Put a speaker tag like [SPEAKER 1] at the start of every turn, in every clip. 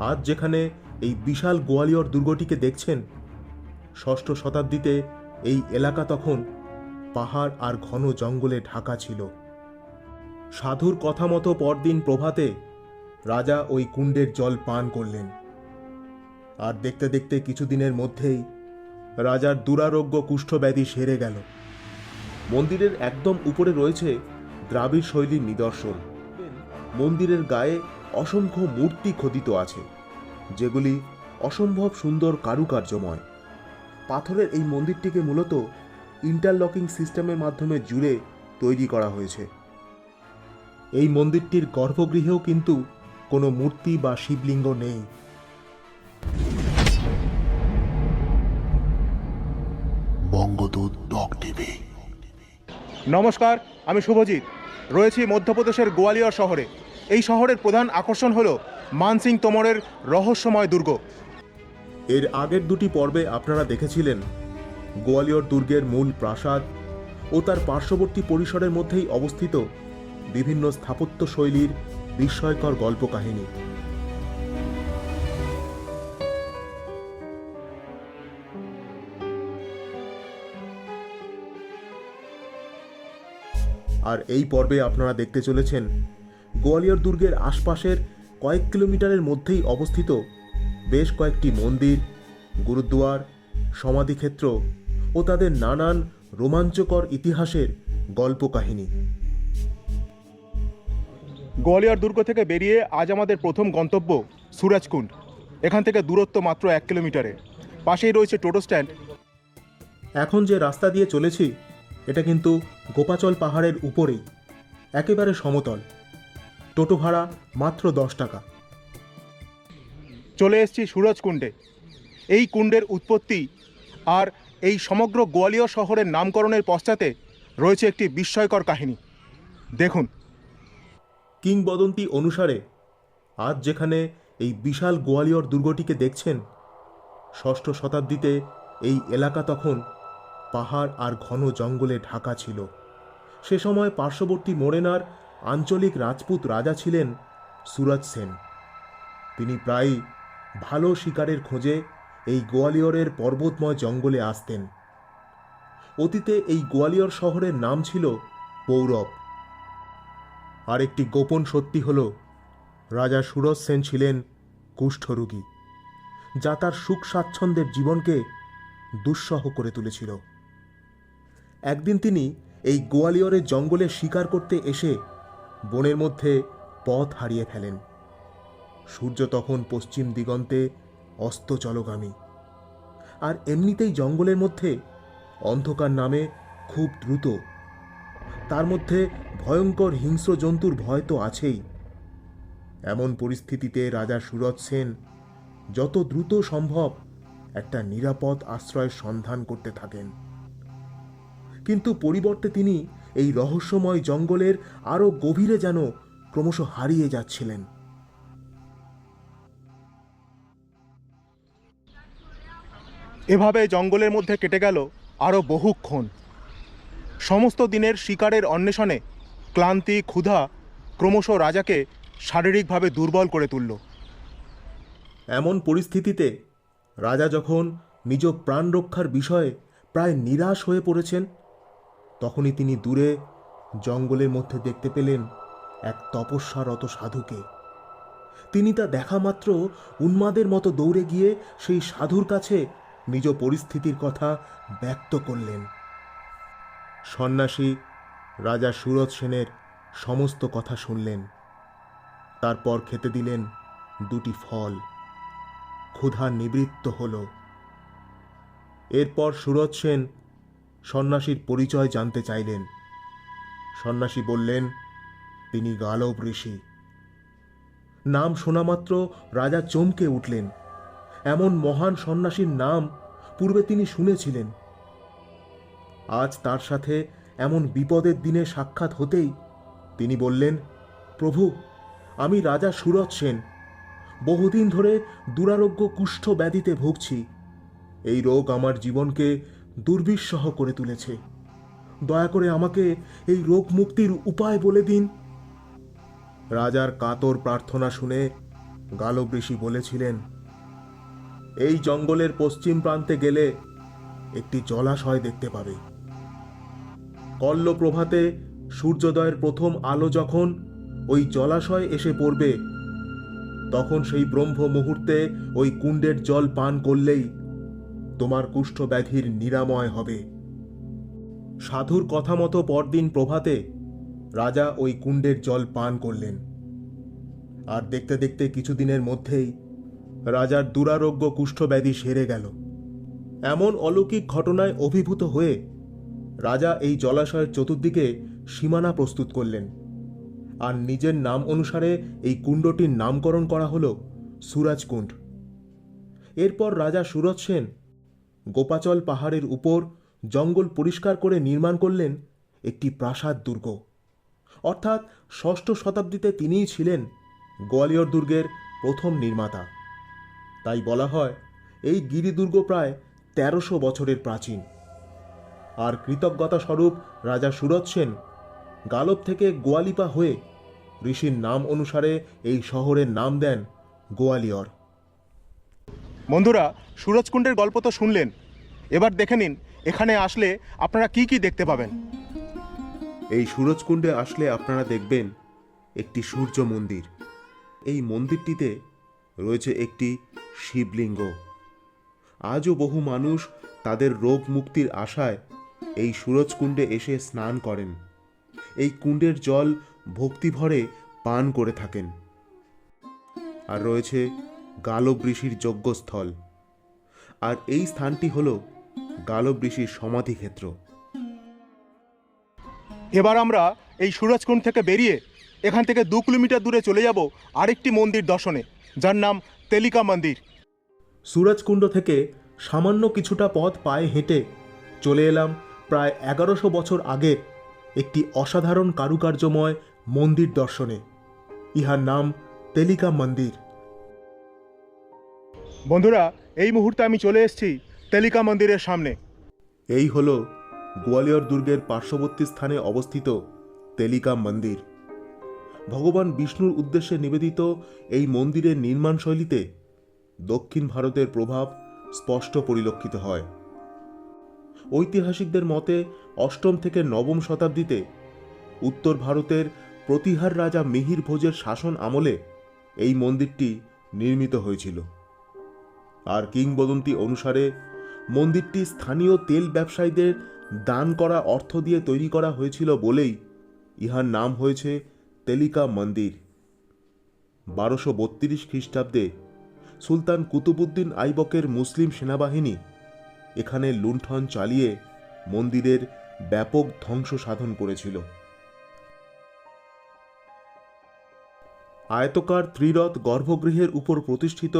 [SPEAKER 1] আজ যেখানে এই বিশাল গোয়ালিয়র দুর্গটিকে দেখছেন, ষষ্ঠ শতাব্দীতে এই এলাকা তখন পাহাড় আর ঘন জঙ্গলে ঢাকা ছিল। সাধুর কথা মতো পরদিন প্রভাতে রাজা ওই কুণ্ডের জল পান করলেন। আর দেখতে দেখতে কিছুদিনের মধ্যেই রাজার দুরারোগ্য কুষ্ঠব্যাধি সেরে গেল। মন্দিরের একদম উপরে রয়েছে দ্রাবিড় শৈলীর নিদর্শন। মন্দিরের গায়ে অসংখ্য মূর্তি খোদিত আছে যেগুলি অসম্ভব সুন্দর কারুকার্যময়। পাথরের এই মন্দিরটিকে মূলত ইন্টারলকিং সিস্টেমের মাধ্যমে জুড়ে তৈরি করা হয়েছে। এই মন্দিরটির গর্ভগৃহেও কিন্তু কোনো মূর্তি বা শিবলিঙ্গ নেই।
[SPEAKER 2] বঙ্গদূত ডক টিভি।
[SPEAKER 3] নমস্কার আমি শুভজিৎ। রয়েছি মধ্যপ্রদেশের গোয়ালিয়র শহরে। এই শহরের প্রধান আকর্ষণ হল মানসিং তোমরের রহস্যময় দুর্গ।
[SPEAKER 1] এর আগের দুটি পর্বে আপনারা দেখেছিলেন। গোয়ালিয়র দুর্গের মূল প্রাসাদ ও তার পার্শ্ববর্তী পরিসরের মধ্যেই অবস্থিত বিভিন্ন স্থাপত্য শৈলীর বিস্ময়কর গল্প কাহিনী আর এই পর্বে আপনারা দেখতে চলেছেন গোয়ালিয়র দুর্গের আশপাশের কয়েক কিলোমিটারের মধ্যেই অবস্থিত বেশ কয়েকটি মন্দির গুরুদ্বার সমাধিক্ষেত্র ও তাদের নানান রোমাঞ্চকর ইতিহাসের গল্প কাহিনী
[SPEAKER 3] গোয়ালিয়র দুর্গ থেকে বেরিয়ে আজ আমাদের প্রথম গন্তব্য সুরাজকুণ্ড। এখান থেকে দূরত্ব মাত্র এক কিলোমিটারে। পাশেই রয়েছে টোটো স্ট্যান্ড।
[SPEAKER 1] এখন যে রাস্তা দিয়ে চলেছি এটা কিন্তু গোপাচল পাহাড়ের উপরেই একেবারে সমতল। টোটো ভাড়া মাত্র দশ টাকা।
[SPEAKER 3] চলে এসেছি সুরজকুণ্ডে এই কুণ্ডের উৎপত্তি আর এই সমগ্র গোয়ালিয়র শহরের নামকরণের পশ্চাতে রয়েছে একটি বিস্ময়কর কাহিনী। দেখুন।
[SPEAKER 1] কিংবদন্তি অনুসারে আজ যেখানে এই বিশাল গোয়ালিয়র দুর্গটিকে দেখছেন ষষ্ঠ শতাব্দীতে এই এলাকা তখন পাহাড় আর ঘন জঙ্গলে ঢাকা ছিল। সে সময় পার্শ্ববর্তী মোরেনার আঞ্চলিক রাজপুত রাজা ছিলেন সুরজ সেন। তিনি প্রায়ই ভালো শিকারের খোঁজে এই গোয়ালিয়রের পর্বতময় জঙ্গলে আসতেন। অতীতে এই গোয়ালিয়র শহরের নাম ছিল পৌরব। আর একটি গোপন সত্যি হল, রাজা সুরজ সেন ছিলেন কুষ্ঠরোগী, যা তার সুখ স্বাচ্ছন্দ্যের জীবনকে দুঃসহ করে তুলেছিল। একদিন তিনি এই গোয়ালিয়রের জঙ্গলে শিকার করতে এসে বনের মধ্যে পথ হারিয়ে ফেলেন। সূর্য তখন পশ্চিম দিগন্তে অস্তচলগামী আর এমনিতেই জঙ্গলের মধ্যে অন্ধকার নামে খুব দ্রুত। তার মধ্যে ভয়ঙ্কর হিংস্র জন্তুর ভয় তো আছেই। এমন পরিস্থিতিতে রাজা সুরজ সেন যত দ্রুত সম্ভব একটা নিরাপদ আশ্রয়ের সন্ধান করতে থাকেন। কিন্তু পরিবর্তে তিনি এই রহস্যময় জঙ্গলের আরও গভীরে যেন ক্রমশ হারিয়ে যাচ্ছিলেন।
[SPEAKER 3] এভাবে জঙ্গলের মধ্যে কেটে গেল আরও বহুক্ষণ সমস্ত দিনের শিকারের অন্বেষণে ক্লান্তি ক্ষুধা ক্রমশ রাজাকে শারীরিকভাবে দুর্বল করে তুলল।
[SPEAKER 1] এমন পরিস্থিতিতে রাজা যখন নিজ প্রাণ রক্ষার বিষয়ে প্রায় নিরাশ হয়ে পড়েছেন তখনই তিনি দূরে জঙ্গলের মধ্যে দেখতে পেলেন এক তপস্যারত সাধুকে। তিনি তা দেখা মাত্র উন্মাদের মতো দৌড়ে গিয়ে সেই সাধুর কাছে নিজ পরিস্থিতির কথা ব্যক্ত করলেন। সন্ন্যাসী রাজা সুরজ সেনের সমস্ত কথা শুনলেন। তারপর খেতে দিলেন দুটি ফল। ক্ষুধা নিবৃত্ত হল। এরপর সুরজ সেন সন্ন্যাসীর পরিচয় জানতে চাইলেন। সন্ন্যাসী বললেন, তিনি গালব ঋষি। নাম শোনামাত্র রাজা চমকে উঠলেন। এমন মহান সন্ন্যাসীর নাম পূর্বে তিনি শুনেছিলেন। আজ তার সাথে এমন বিপদের দিনে সাক্ষাৎ হতেই তিনি বললেন, প্রভু, আমি রাজা সুরজ সেন। বহুদিন ধরে দুরারোগ্য কুষ্ঠ ব্যাধিতে ভুগছি। এই রোগ আমার জীবনকে দুর্বিষহ করে তুলেছে। দয়া করে আমাকে এই রোগ মুক্তির উপায় বলে দিন। রাজার কাতর প্রার্থনা শুনে গালব ঋষি বলেছিলেন, এই জঙ্গলের পশ্চিম প্রান্তে গেলে একটি জলাশয় দেখতে পাবে। কল্ল প্রভাতে সূর্যোদয়ের প্রথম আলো যখন ওই জলাশয় এসে পড়বে, তখন সেই ব্রহ্ম মুহূর্তে ওই কুণ্ডের জল পান করলেই তোমার কুষ্ঠ ব্যাধির নিরাময় হবে। সাধুর কথা মতো পরদিন প্রভাতে রাজা ওই কুণ্ডের জল পান করলেন। আর দেখতে দেখতে কিছুদিনের মধ্যেই রাজার দুরারোগ্য কুষ্ঠব্যাধি সেরে গেল। এমন অলৌকিক ঘটনায় অভিভূত হয়ে রাজা এই জলাশয়ের চতুর্দিকে সীমানা প্রস্তুত করলেন। আর নিজের নাম অনুসারে এই কুণ্ডটির নামকরণ করা হল সুরাজকুণ্ড। এরপর রাজা সুরজ সেন গোপাচল পাহাড়ের উপর জঙ্গল পরিষ্কার করে নির্মাণ করলেন একটি প্রাসাদ দুর্গ। অর্থাৎ ষষ্ঠ শতাব্দীতে তিনিই ছিলেন গোয়ালিয়র দুর্গের প্রথম নির্মাতা। তাই বলা হয়, এই গিরিদুর্গ প্রায় তেরোশো বছরের প্রাচীন। আর কৃতজ্ঞতা স্বরূপ রাজা সুরজ সেন গালব থেকে গোয়ালিপা হয়ে ঋষির নাম অনুসারে এই শহরের নাম দেন গোয়ালিয়র।
[SPEAKER 3] বন্ধুরা, সুরজকুণ্ডের গল্প তো শুনলেন। এবার দেখে নিন, এখানে আসলে আপনারা কি কি দেখতে পাবেন।
[SPEAKER 1] এই সুরজকুণ্ডে আসলে আপনারা দেখবেন একটি সূর্য মন্দির। এই মন্দিরটিতে রয়েছে একটি শিবলিঙ্গ। আজও বহু মানুষ তাদের রোগ মুক্তির আশায় এই সুরজকুণ্ডে এসে স্নান করেন। এই কুণ্ডের জল ভক্তিভরে পান করে থাকেন। আর রয়েছে গালব ঋষির যজ্ঞস্থল। আর এই স্থানটি হল গালব ঋষির সমাধিক্ষেত্র।
[SPEAKER 3] এবার আমরা এই সুরজকুণ্ড থেকে বেরিয়ে এখান থেকে দু কিলোমিটার দূরে চলে যাব আরেকটি মন্দির দর্শনে যার নাম তেলিকা মন্দির।
[SPEAKER 1] সুরজকুণ্ড থেকে সামান্য কিছুটা পথ পায়ে হেঁটে চলে এলাম প্রায় এগারোশো বছর আগের একটি অসাধারণ কারুকার্যময় মন্দির দর্শনে। ইহার নাম তেলিকা মন্দির।
[SPEAKER 3] বন্ধুরা, এই মুহূর্তে আমি চলে এসেছি তেলিকা মন্দিরের সামনে।
[SPEAKER 1] এই হল গোয়ালিয়র দুর্গের পার্শ্ববর্তী স্থানে অবস্থিত তেলিকা মন্দির। ভগবান বিষ্ণুর উদ্দেশ্যে নিবেদিত এই মন্দিরের নির্মাণ শৈলীতে দক্ষিণ ভারতের প্রভাব স্পষ্ট পরিলক্ষিত হয়। ঐতিহাসিকদের মতে, অষ্টম থেকে নবম শতাব্দীতে উত্তর ভারতের প্রতিহার রাজা মিহির ভোজের শাসন আমলে এই মন্দিরটি নির্মিত হয়েছিল। আর কিংবদন্তি অনুসারে, মন্দিরটি স্থানীয় তেল ব্যবসায়ীদের দান করা অর্থ দিয়ে তৈরি করা হয়েছিল বলেই ইহার নাম হয়েছে তেলিকা মন্দির। বারোশো বত্রিশ খ্রিস্টাব্দে সুলতান কুতুবুদ্দিন আইবকের মুসলিম সেনাবাহিনী এখানে লুণ্ঠন চালিয়ে মন্দিরের ব্যাপক ধ্বংস সাধন করেছিল। আয়তকার ত্রিরথ গর্ভগৃহের উপর প্রতিষ্ঠিত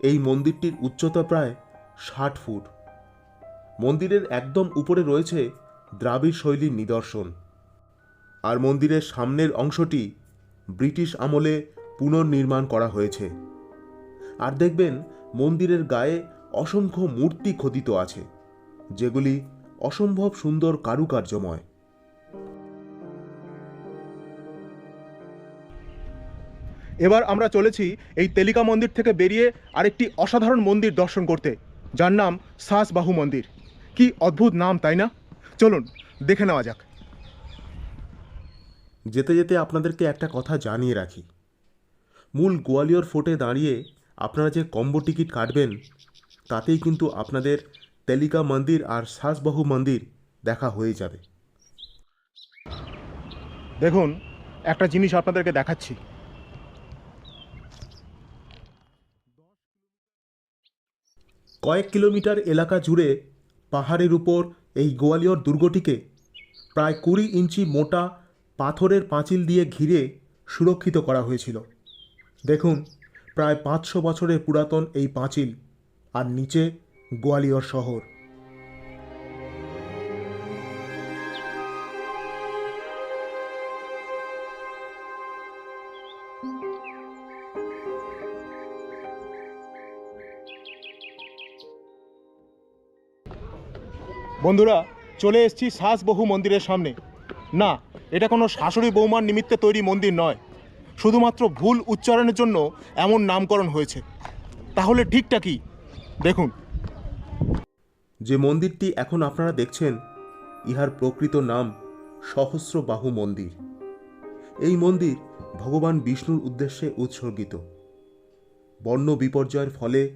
[SPEAKER 1] এই মন্দিরটির উচ্চতা প্রায় ষাট ফুট। মন্দিরের একদম উপরে রয়েছে দ্রাবিড় শৈলীর নিদর্শন। আর মন্দিরের সামনের অংশটি ব্রিটিশ আমলে পুনর্নির্মাণ করা হয়েছে। আর দেখবেন, মন্দিরের গায়ে অসংখ্য মূর্তি খোদিত আছে, যেগুলি অসম্ভব সুন্দর কারুকার্যময়।
[SPEAKER 3] এবার আমরা চলেছি এই তেলিকা মন্দির থেকে বেরিয়ে আরেকটি অসাধারণ মন্দির দর্শন করতে যার নাম সাসবাহু মন্দির। কি অদ্ভুত নাম তাই না? চলুন দেখে নেওয়া যাক।
[SPEAKER 1] যেতে যেতে আপনাদেরকে একটা কথা জানিয়ে রাখি। মূল গোয়ালিয়র ফোর্টে দাঁড়িয়ে আপনারা যে কম্বো টিকিট কাটবেন তাতেই কিন্তু আপনাদের তেলিকা মন্দির আর সাসবাহু মন্দির দেখা হয়ে যাবে।
[SPEAKER 3] দেখুন একটা জিনিস আপনাদেরকে দেখাচ্ছি।
[SPEAKER 1] কয়েক কিলোমিটার এলাকা জুড়ে পাহাড়ের উপর এই গোয়ালিয়র দুর্গটিকে প্রায় কুড়ি ইঞ্চি মোটা পাথরের পাঁচিল দিয়ে ঘিরে সুরক্ষিত করা হয়েছিল। দেখুন, প্রায় পাঁচশো বছরের পুরাতন এই পাঁচিল আর নিচে গোয়ালিয়র শহর।
[SPEAKER 3] বন্ধুরা, চলে এসেছি সাসবহু মন্দিরের সামনে। না, এটা কোনো শাশুড়ি বৌমার নিমিত্তে তৈরি মন্দির নয়। শুধুমাত্র ভুল উচ্চারণের জন্য এমন নামকরণ হয়েছে। তাহলে ঠিকটা কি? দেখুন।
[SPEAKER 1] যে মন্দিরটি এখন আপনারা দেখছেন, ইহার প্রকৃত নাম সহস্রবাহু মন্দির। এই মন্দির ভগবান বিষ্ণুর উদ্দেশ্যে উৎসর্গিত। বন্য বিপর্যয়ের ফলে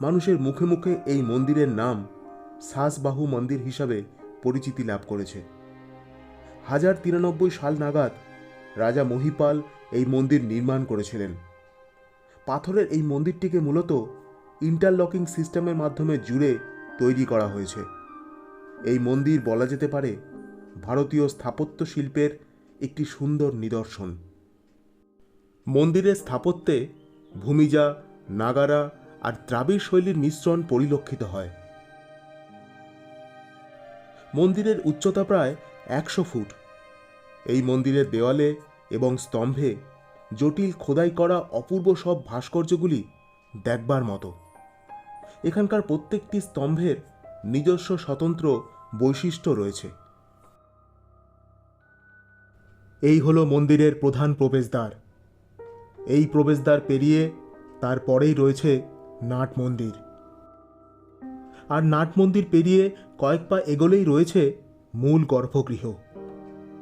[SPEAKER 1] মানুষের মুখে মুখে এই মন্দিরের নাম সাসবাহু মন্দির হিসাবে পরিচিতি লাভ করেছে। হাজার তিরানব্বই সাল নাগাদ রাজা মহিপাল এই মন্দির নির্মাণ করেছিলেন। পাথরের এই মন্দিরটিকে মূলত ইন্টারলকিং সিস্টেমের মাধ্যমে জুড়ে তৈরি করা হয়েছে। এই মন্দির বলা যেতে পারে ভারতীয় স্থাপত্য শিল্পের একটি সুন্দর নিদর্শন। মন্দিরের স্থাপত্যে ভূমিজা, নাগারা আর দ্রাবিড় শৈলীর মিশ্রণ পরিলক্ষিত হয়। মন্দিরের উচ্চতা প্রায় একশো ফুট। এই মন্দিরের দেওয়ালে এবং স্তম্ভে জটিল খোদাই করা অপূর্ব সব ভাস্কর্যগুলি দেখবার মতো। এখানকার প্রত্যেকটি স্তম্ভের নিজস্ব স্বতন্ত্র বৈশিষ্ট্য রয়েছে। এই হলো মন্দিরের প্রধান প্রবেশদ্বার। এই প্রবেশদ্বার পেরিয়ে তারপরেই রয়েছে নাট মন্দির। আর নাট মন্দির পেরিয়ে কয়েক পা এগোলেই রয়েছে মূল গর্ভগৃহ।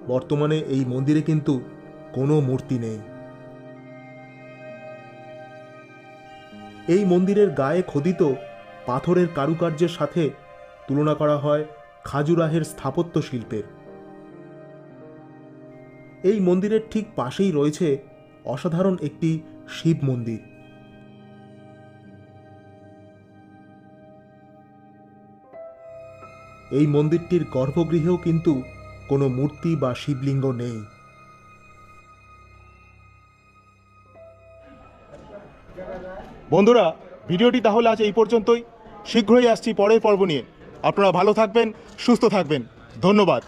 [SPEAKER 1] বর্তমানে এই মন্দিরে কিন্তু কোনো মূর্তি নেই। এই মন্দিরের গায়ে খোদিত পাথরের কারুকার্যের সাথে তুলনা করা হয় খাজুরাহের স্থাপত্য শিল্পের। এই মন্দিরের ঠিক পাশেই রয়েছে অসাধারণ একটি শিব মন্দির। এই মন্দিরটির গর্ভগৃহেও কিন্তু কোনো মূর্তি বা শিবলিঙ্গ নেই।
[SPEAKER 3] বন্ধুরা, ভিডিওটি তাহলে আজ এই পর্যন্তই। শীঘ্রই আসছি পরের পর্ব নিয়ে। আপনারা ভালো থাকবেন, সুস্থ থাকবেন। ধন্যবাদ।